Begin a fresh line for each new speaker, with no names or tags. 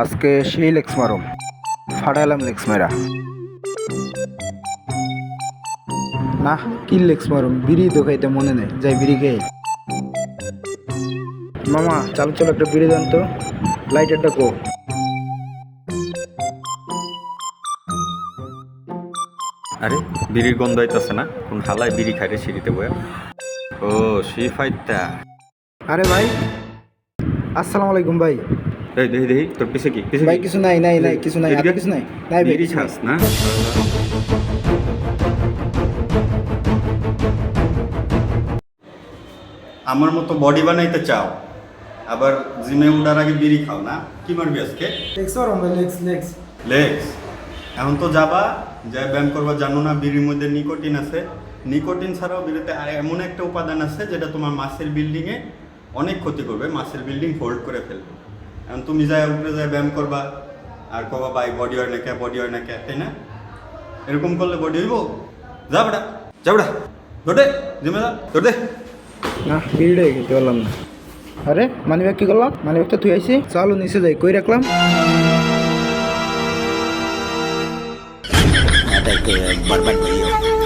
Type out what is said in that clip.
আজকে সেই লেক্স মারুম। ফাটাইলাম লেক্স মেরা না কি লেক্স মারুম? বিড়ি তো খাইতে মনে নেই। যাই বিড়ি খেয়ে মামা চালু চালু একটা বিড়ি দেন তো। লাইটারটা কো।
আরে বিড়ির গন্ধ হইতাছে না? কোন হালায় বিড়ি খাইরে সিঁড়িতে বয়া? ও সি ফাইটটা।
আরে ভাই আসসালামু আলাইকুম ভাই।
এই দেখি দেখি তোর পিছে কি? পিছে
ভাই কিছু নাই নাই নাই কিছু নাই আর কিছু নাই। নাই ভাই।
ছাস না আমার মতো বডি বানাইতে চাও আবার জিমে উঠার আগে বিড়ি খাও না? কি মারবি আজকে?
লেক্স মারুম ভাই লেক্স লেক্স
লেগস এখন তো যাবা যা ব্যায়াম করবা জানো না বিড়ির মধ্যে নিকোটিন আছে। নিকোটিন ছাড়াও বিড়িতে আর এমন একটা উপাদান আছে যেটা তোমার মাসেল বিল্ডিংয়ে অনেক ক্ষতি করবে। মাসেল বিল্ডিং হোল্ড করে ফেলবে। এখন তুমি যায় উপরে যায় ব্যায়াম করবা আর কবা ভাই বডি হয় না কে বডি হয় না কে তাই না? এরকম করলে বডি হইব? যা বেটা যা বেটা দৌড়ে জিমে যা দৌড়ে
না বিড়িটাই খেতে পারলাম না। আরে মানি ব্যাগ কি করলাম? মানি ব্যাগটা তুই আইসি চালু নিচে যাই কই রাখলাম?
Ada